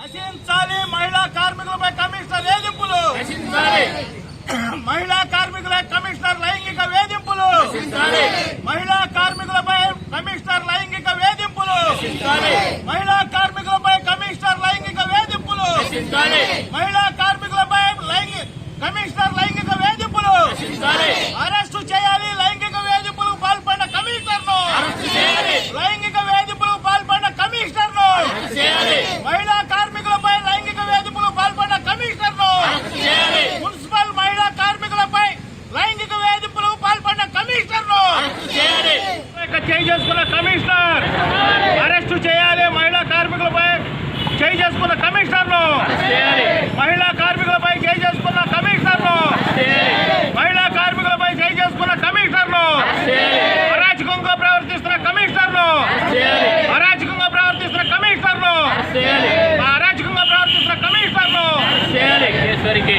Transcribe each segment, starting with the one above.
నశించాలి మహిళా కార్మికులపై కమిషనర్ వేధింపులు. మహిళా కార్మికుల కమిషనర్ లైంగిక వేధింపులు నశించాలి మహిళా కార్మికులపై కమిషనర్ లైంగిక వేధింపులు నశించాలి మహిళా కార్మికులపై కమిషనర్ లైంగిక వేధింపులు నశించాలి మహిళా కార్మికులపై లైంగిక కమిషనర్ లైంగిక వేధింపులు నశించాలి అరెస్టు చేయాలి లైంగిక వేధింపులకు పాల్పడిన కమిషనర్ను అరెస్టు చేయాలి లైంగిక వేధింపులకు పాల్పడిన కమిషనర్ను అరెస్టు చేయాలి మహిళా కార్మికులపై లైంగిక వేధింపులకు పాల్పడిన కమిషనర్ను అరెస్టు చేయాలి మున్సిపల్ మహిళా కార్మికులపై లైంగిక వేధింపులకు పాల్పడిన కమిషనర్ను అరెస్టు చేయాలి చేయి చేసుకున్న కమిషనర్. అరెస్టు చేయాలి మహిళా కార్మికులపై. చేయి చేసుకున్న కమిషనర్ను. మహిళా కార్మికులపై చేయి చేసుకున్న కమిషనర్ను. మహిళా కార్మికులపై చేయి చేసుకున్న కమిషనర్ను. అరాచకంగా ప్రవర్తిస్తున్న కమిషనర్ను. అరాచకంగా ప్రవర్తిస్తున్న కమిషనర్ను ను చేయాలి అరాచకంగా ప్రవర్తిస్తున్న కమిషనర్ను చేయాలి కేసరికి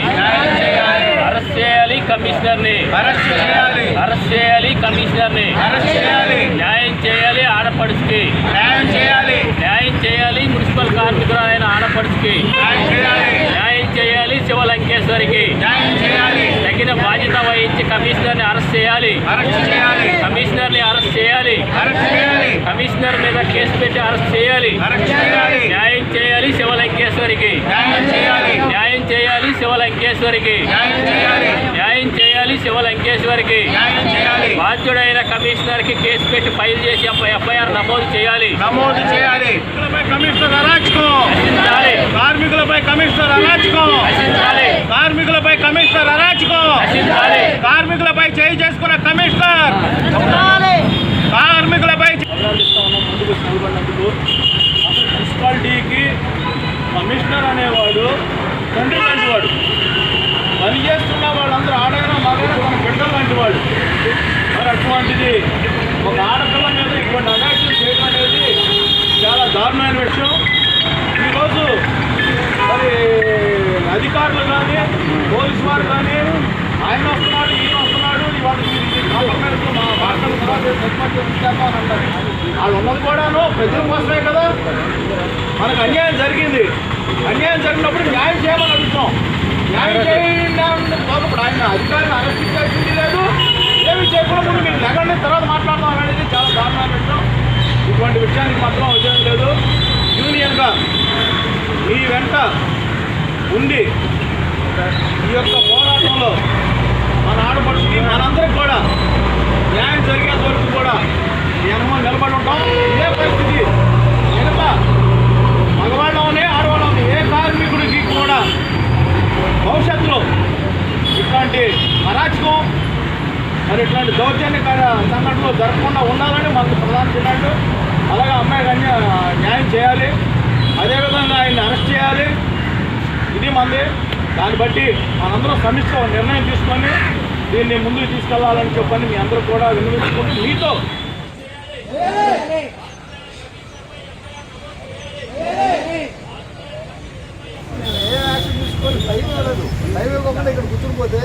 అరెస్ట్ చేయాలి కమిషనర్ని అరెస్ట్ చేయాలి. అరెస్ట్ చేయాలి కమిషనర్ని అరెస్ట్ చేయాలి. న్యాయం చేయాలి ఆడపడుచుకి. న్యాయం చేయాలి. న్యాయం చేయాలి మున్సిపల్ కార్మికురాలైన ఆడపడుచుకి. న్యాయం చేయాలి. శివలంకేశ్వరికి తగిన బాధ్యత వహించి కమిషనర్ని అరెస్ట్ చేయాలి. అరెస్ట్ చేయాలి. కమిషనర్ని అరెస్ట్ చేయాలి. కమిషనర్ మీద కేసు పెట్టి అరెస్ట్ చేయాలి. న్యాయం చేయాలి శివలంకేశ్వరికి న్యాయం చేయాలి. న్యాయం చేయాలి శివలంకేశ్వరికి న్యాయం చేయాలి న్యాయం చేయాలి శివలంకేశ్వరికి బాధ్యుడైన కమిషనర్కి కేసు పెట్టి ఫైల్ చేసి ఎఫ్ఐఆర్ నమోదు చేయాలి. నమోదు చేయాలి. కమిషనర్ కార్మికులపై కమిషనర్ అరాచకం. కార్మికులపై కమిషనర్ అరాచకం. కార్మికులపై చేయి చేసుకున్న కమిషనర్. కార్మికులపై ముందుకు మున్సిపాలిటీకి కమిషనర్ అనేవాడు తండ్రి లాంటి వాడు పని చేస్తున్న వాళ్ళందరూ ఆడైనా మగైనా తన బిడ్డల లాంటి వాడు అటువంటిది ఒక ఆడపిల్ల మీద ఇటువంటి అగాధ్యం చేయడం అనేది చాలా దారుణమైన విషయం. ఈరోజు మరి అధికారులు కానీ పోలీసు వారు కానీ ఆయన వస్తున్నాడు ఈయన వస్తున్నాడు ఇవాళ మా అంటారు. వాళ్ళు ఉన్నది కూడాను ప్రజల కోసమే కదా. మనకు అన్యాయం జరిగింది. అన్యాయం జరిగినప్పుడు న్యాయం చేయమని అడుగుతాం. న్యాయం చేయండి ఇప్పుడు ఆయన అధికారిని అరెస్ట్ చేసింది లేదు ఏమి చేయకుండా ముందు మీకు లెగండి తర్వాత మాట్లాడదాం అనేది చాలా దారుణమైన విషయం ఇటువంటి విషయానికి మాత్రం విజయం లేదు. యూనియన్గా మీ వెంట ఉండి ఈ యొక్క పోరాటంలో మన ఆడపడుచుకి మనందరికి కూడా న్యాయం జరిగేంత వరకు కూడా మేము నిలబడి ఉంటాం. ఇదే పరిస్థితి. వెనుక మగవాళ్ళని ఆడవాళ్ళని ఏ కార్మికుడికి కూడా భవిష్యత్తులో ఇట్లాంటి అరాచకం మరి ఇట్లాంటి దౌర్జన్య సంఘటనలు జరగకుండా ఉండాలని మనకు ప్రధాన డిమాండ్. ఆయనకు న్యాయం చేయాలి అదేవిధంగా ఆయన్ని అరెస్ట్ చేయాలి ఇది మంది దాన్ని బట్టి మనందరం సమిష్ట నిర్ణయం తీసుకొని దీన్ని ముందుకు తీసుకెళ్ళాలని చెప్పని మీ అందరూ కూడా వినియోగించుకుంటూ మీతో ఇక్కడ కూర్చుని పోతే